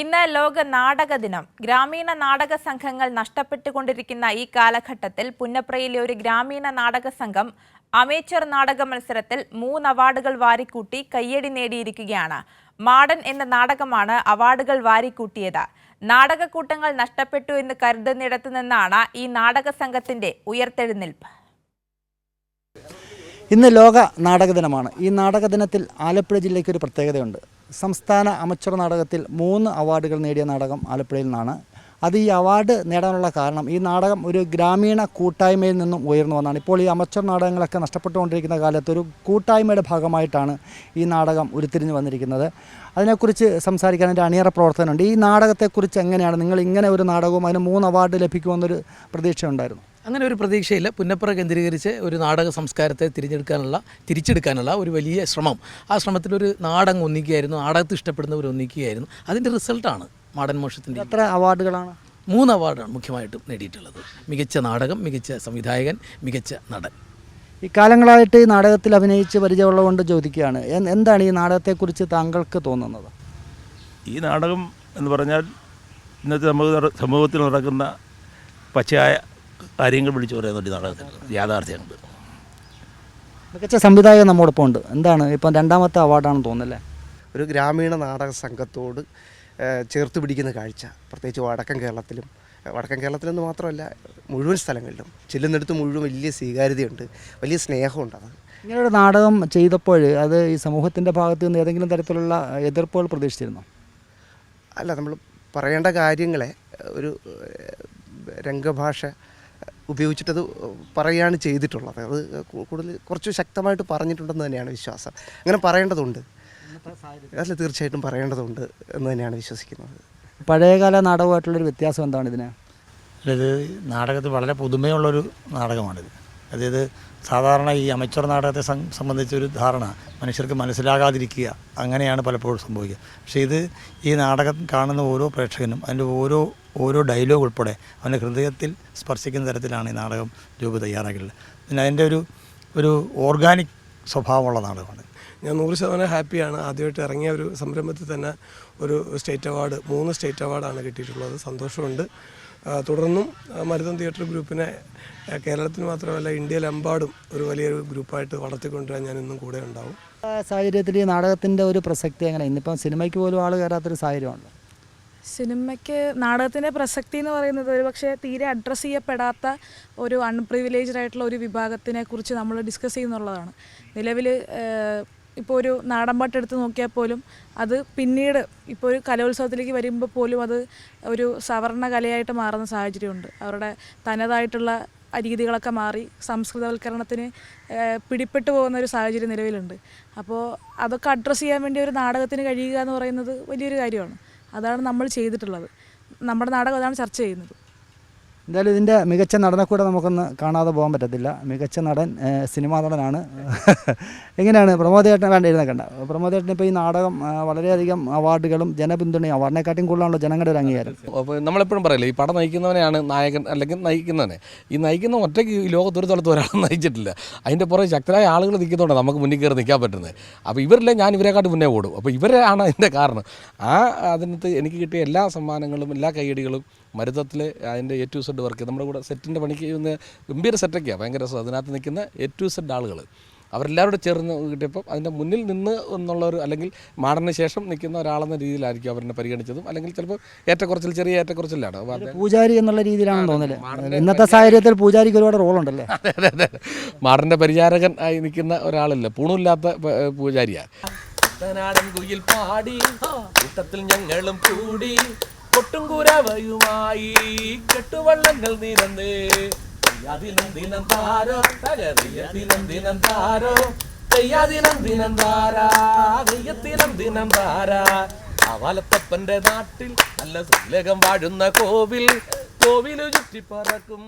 ഇന്ന് ലോക നാടക ദിനം. ഗ്രാമീണ നാടക സംഘങ്ങൾ നഷ്ടപ്പെട്ടുകൊണ്ടിരിക്കുന്ന ഈ കാലഘട്ടത്തിൽ പുന്നപ്രയിലെ ഒരു ഗ്രാമീണ നാടക സംഘം അമേച്ചർ നാടക മത്സരത്തിൽ മൂന്ന് അവാർഡുകൾ വാരിക്കൂട്ടി കയ്യടി നേടിയിരിക്കുകയാണ്. മാടൻ എന്ന നാടകമാണ് അവാർഡുകൾ വാരിക്കൂട്ടിയത്. നാടകക്കൂട്ടങ്ങൾ നഷ്ടപ്പെട്ടു എന്ന് കരുതുന്നിടത്തു നിന്നാണ് ഈ നാടക സംഘത്തിന്റെ ഉയർത്തെഴുന്നേൽപ്പ്. ഇന്ന് ലോക നാടക ദിനമാണ്. ഈ നാടക ദിനത്തിൽ ആലപ്പുഴ ജില്ലയ്ക്ക് ഒരു പ്രത്യേകതയുണ്ട്. സംസ്ഥാന അമച്ചർ നാടകത്തിൽ മൂന്ന് അവാർഡുകൾ നേടിയ നാടകം ആലപ്പുഴയിൽ നിന്നാണ്. അത് ഈ അവാർഡ് നേടാനുള്ള കാരണം ഈ നാടകം ഒരു ഗ്രാമീണ കൂട്ടായ്മയിൽ നിന്നും ഉയർന്നു വന്നാണ്. ഇപ്പോൾ ഈ അമച്ചർ നാടകങ്ങളൊക്കെ നഷ്ടപ്പെട്ടുകൊണ്ടിരിക്കുന്ന കാലത്ത് ഒരു കൂട്ടായ്മയുടെ ഭാഗമായിട്ടാണ് ഈ നാടകം ഉരുത്തിരിഞ്ഞു വന്നിരിക്കുന്നത്. അതിനെക്കുറിച്ച് സംസാരിക്കാൻ എന്റെ അണിയറ പ്രവർത്തനമുണ്ട് ഈ നാടകത്തെക്കുറിച്ച് എങ്ങനെയാണ്? നിങ്ങൾ ഇങ്ങനെ ഒരു നാടകവും അതിന് മൂന്ന് അവാർഡ് ലഭിക്കുമെന്നൊരു പ്രതീക്ഷ ഉണ്ടായിരുന്നു അങ്ങനെ ഒരു പ്രതീക്ഷയില്ല. പുന്നപ്പുറ കേന്ദ്രീകരിച്ച് ഒരു നാടക സംസ്കാരത്തെ തിരിഞ്ഞെടുക്കാനുള്ള തിരിച്ചെടുക്കാനുള്ള ഒരു വലിയ ശ്രമം. ആ ശ്രമത്തിലൊരു നാടകം ഒന്നിക്കുകയായിരുന്നു. നാടകത്തെ ഇഷ്ടപ്പെടുന്നവർ ഒന്നിക്കുകയായിരുന്നു. അതിന്റെ റിസൾട്ടാണ് മാടൻ മോഷത്തിന്റെ എത്ര അവാർഡുകളാണ്? മൂന്ന് അവാർഡാണ് മുഖ്യമായിട്ടും നേടിയിട്ടുള്ളത്. മികച്ച നാടകം മികച്ച സംവിധായകൻ മികച്ച നടൻ. ഈ കാലങ്ങളായിട്ട് ഈ നാടകത്തിൽ അഭിനയിച്ച് പരിചയമുള്ളതുകൊണ്ട് ചോദിക്കുകയാണ് എന്താണ് ഈ നാടകത്തെക്കുറിച്ച് താങ്കൾക്ക് തോന്നുന്നത്? ഈ നാടകം എന്ന് പറഞ്ഞാൽ ഇന്നത്തെ സമൂഹ സമൂഹത്തിൽ നടക്കുന്ന പച്ചയായ കാര്യങ്ങൾ വിളിച്ചു പറയുന്നുണ്ട് ഈ നാടകത്തിൽ യാഥാർത്ഥ്യങ്ങൾ മികച്ച സംവിധായകൻ നമ്മോടൊപ്പം ഉണ്ട്. എന്താണ്? ഇപ്പം രണ്ടാമത്തെ അവാർഡാണെന്ന് തോന്നുന്നല്ലേ? ഒരു ഗ്രാമീണ നാടക സംഘത്തോട് ചേർത്ത് പിടിക്കുന്ന കാഴ്ച. പ്രത്യേകിച്ച് വടക്കൻ കേരളത്തിലും വടക്കൻ കേരളത്തിലെന്ന് മാത്രമല്ല മുഴുവൻ സ്ഥലങ്ങളിലും. ചെല്ലുന്നിടത്ത് മുഴുവൻ വലിയ സ്വീകാര്യതയുണ്ട്. വലിയ സ്നേഹമുണ്ട് അത്. ഇങ്ങനെയൊരു നാടകം ചെയ്തപ്പോൾ അത് ഈ സമൂഹത്തിന്റെ ഭാഗത്ത് നിന്ന് ഏതെങ്കിലും തരത്തിലുള്ള എതിർപ്പുകൾ പ്രതീക്ഷിച്ചിരുന്നു? അല്ല നമ്മൾ പറയേണ്ട കാര്യങ്ങളെ ഒരു രംഗഭാഷ ഉപയോഗിച്ചിട്ടത് പറയുകയാണ് ചെയ്തിട്ടുള്ളത്. അത് കൂടുതൽ കുറച്ച് ശക്തമായിട്ട് പറഞ്ഞിട്ടുണ്ടെന്ന് തന്നെയാണ് വിശ്വാസം. അങ്ങനെ പറയേണ്ടതുണ്ട്. അല്ല തീർച്ചയായിട്ടും പറയേണ്ടതുണ്ട് എന്ന് തന്നെയാണ് വിശ്വസിക്കുന്നത്. പഴയകാല നാടകമായിട്ടുള്ളൊരു വ്യത്യാസം എന്താണ് ഇതിന്? ഇത് നാടകത്തിൽ വളരെ പുതുമയുള്ളൊരു നാടകമാണിത്. അതായത് സാധാരണ ഈ അമച്ചർ നാടകത്തെ സംബന്ധിച്ചൊരു ധാരണ മനുഷ്യർക്ക് മനസ്സിലാകാതിരിക്കുക അങ്ങനെയാണ് പലപ്പോഴും സംഭവിക്കുക. പക്ഷേ ഇത് ഈ നാടകം കാണുന്ന ഓരോ പ്രേക്ഷകനും അതിന്റെ ഓരോ ഓരോ ഡയലോഗ് ഉൾപ്പെടെ അവന്റെ ഹൃദയത്തിൽ സ്പർശിക്കുന്ന തരത്തിലാണ് ഈ നാടകം രൂപ തയ്യാറാക്കിയിട്ടുള്ളത്. പിന്നെ അതിന്റെ ഒരു ഒരു ഓർഗാനിക് സ്വഭാവമുള്ള നാടകമാണ്. ഞാൻ നൂറ് ശതമാനം ഹാപ്പിയാണ്. ആദ്യമായിട്ട് ഇറങ്ങിയ ഒരു സംരംഭത്തിൽ തന്നെ ഒരു സ്റ്റേറ്റ് അവാർഡ് മൂന്ന് സ്റ്റേറ്റ് അവാർഡാണ് കിട്ടിയിട്ടുള്ളത്. സന്തോഷമുണ്ട്. തുടർന്നും മരുതം തിയേറ്റർ ഗ്രൂപ്പിനെ കേരളത്തിൽ മാത്രമല്ല ഇന്ത്യയിലെമ്പാടും ഒരു വലിയൊരു ഗ്രൂപ്പായിട്ട് വളർത്തിക്കൊണ്ടുവരാൻ ഞാൻ ഇന്നും കൂടെ ഉണ്ടാവും. സാഹചര്യത്തിൽ ഈ നാടകത്തിന്റെ ഒരു പ്രസക്തി എങ്ങനെ? ഇന്നിപ്പം സിനിമയ്ക്ക് പോലും ആൾ കയറാത്തൊരു സാഹചര്യമാണ് സിനിമയ്ക്ക് നാടകത്തിന്റെ പ്രസക്തി എന്ന് പറയുന്നത് ഒരു പക്ഷേ തീരെ അഡ്രസ്സ് ചെയ്യപ്പെടാത്ത ഒരു അൺപ്രിവിലേജ്ഡ് ആയിട്ടുള്ള ഒരു വിഭാഗത്തിനെ കുറിച്ച് നമ്മൾ ഡിസ്കസ് ചെയ്യുന്നുള്ളതാണ്. നിലവിൽ ഇപ്പോൾ ഒരു നാടൻ പാട്ട് എടുത്ത് നോക്കിയാൽ പോലും അത് പിന്നീട് ഇപ്പോൾ ഒരു കലോത്സവത്തിലേക്ക് വരുമ്പോൾ പോലും അത് ഒരു സവർണ കലയായിട്ട് മാറുന്ന സാഹചര്യമുണ്ട്. അവരുടെ തനതായിട്ടുള്ള രീതികളൊക്കെ മാറി സംസ്കൃതവൽക്കരണത്തിന് പിടിപ്പെട്ടു പോകുന്ന ഒരു സാഹചര്യം നിലവിലുണ്ട്. അപ്പോൾ അതൊക്കെ അഡ്രസ്സ് ചെയ്യാൻ വേണ്ടി ഒരു നാടകത്തിന് കഴിയുക എന്ന് പറയുന്നത് വലിയൊരു കാര്യമാണ്. അതാണ് നമ്മൾ ചെയ്തിട്ടുള്ളത്. നമ്മുടെ നാടകം അതാണ് ചർച്ച ചെയ്യുന്നത്. എന്തായാലും ഇതിന്റെ മികച്ച നടനെ കൂടെ നമുക്കൊന്ന് കാണാതെ പോകാൻ പറ്റത്തില്ല. മികച്ച നടൻ സിനിമാ നടനാണ്. എങ്ങനെയാണ്? പ്രമോദേട്ടൻ വേണ്ട എഴുന്നേക്കണ്ട. പ്രമോദേട്ടൻ ഇപ്പോൾ ഈ നാടകം വളരെയധികം അവാർഡുകളും ജനപിന്തുണയും അവാർഡിനെക്കാട്ടും കൂടുതലാണല്ലോ ജനങ്ങളുടെ ഒരു അംഗീകാരം. നമ്മളെപ്പോഴും പറയില്ലേ ഈ പടം നയിക്കുന്നവനെയാണ് നായകൻ അല്ലെങ്കിൽ നയിക്കുന്നവനെ. ഈ നയിക്കുന്ന ഒറ്റയ്ക്ക് ഈ ലോകത്ത് ഒരു സ്ഥലത്ത് ഒരാളും നയിച്ചിട്ടില്ല. അതിന്റെ പുറകെ ശക്തരായ ആളുകൾ നിൽക്കുന്നതുകൊണ്ട് നമുക്ക് മുന്നിൽ കയറി നിൽക്കാൻ പറ്റുന്നത്. അപ്പോൾ ഇവരിലെ ഞാൻ ഇവരെക്കാട്ട് മുന്നേ ഓടും. അപ്പോൾ ഇവരാണ് അതിന്റെ കാരണം. ആ അതിനകത്ത് എനിക്ക് കിട്ടിയ എല്ലാ സമ്മാനങ്ങളും എല്ലാ കൈയടികളും മരുതത്തിലെ അതിന്റെ ടു സെഡ് വർക്ക് നമ്മുടെ കൂടെ സെറ്റിന്റെ പണിക്ക് ചെയ്യുന്ന ഗംഭീര സെറ്റൊക്കെയാണ് ഭയങ്കര രസം അതിനകത്ത് നിൽക്കുന്ന എ ടു സെഡ് ആളുകൾ അവരെല്ലാവരും ചേർന്ന് കിട്ടിയപ്പം അതിന്റെ മുന്നിൽ നിന്ന് എന്നുള്ള ഒരു അല്ലെങ്കിൽ മാടന് ശേഷം നിൽക്കുന്ന ഒരാളെന്ന രീതിയിലായിരിക്കും അവരെ പരിഗണിച്ചതും. അല്ലെങ്കിൽ ചിലപ്പോൾ ഏറ്റക്കുറച്ചിൽ ചെറിയ ഏറ്റക്കുറച്ചിലാണ്. പൂജാരി എന്നുള്ള രീതിയിലാണെന്ന് തോന്നുന്നത് ഇന്നത്തെ സാഹചര്യത്തിൽ പൂജാരിക്ക് ഒരുപാട് റോളുണ്ടല്ലേ അതെ അതെ അതെ. മാടന്റെ പരിചാരകൻ ആയി നിൽക്കുന്ന ഒരാളല്ല. പൂണില്ലാത്ത പൂജാരിയാണ് കുയിൽ പാടി. കൂട്ടത്തിൽ ഞങ്ങളും കൂടി. കൊട്ടുംകുരവയുമായി കെട്ടുവള്ളങ്ങൾ നിരന്ന്. ദിനം ദിനം താരോ തകറിയതിനം ദിനം താരോ. തെയ്യാദിനം ദിനം താരാ തെയ്യത്തിനം ദിനം താരാ. അവലത്തപ്പന്റെ നാട്ടിൽ നല്ല സുലകം വാഴുന്ന കോവിൽ കോവിലു ചുറ്റി പറക്കും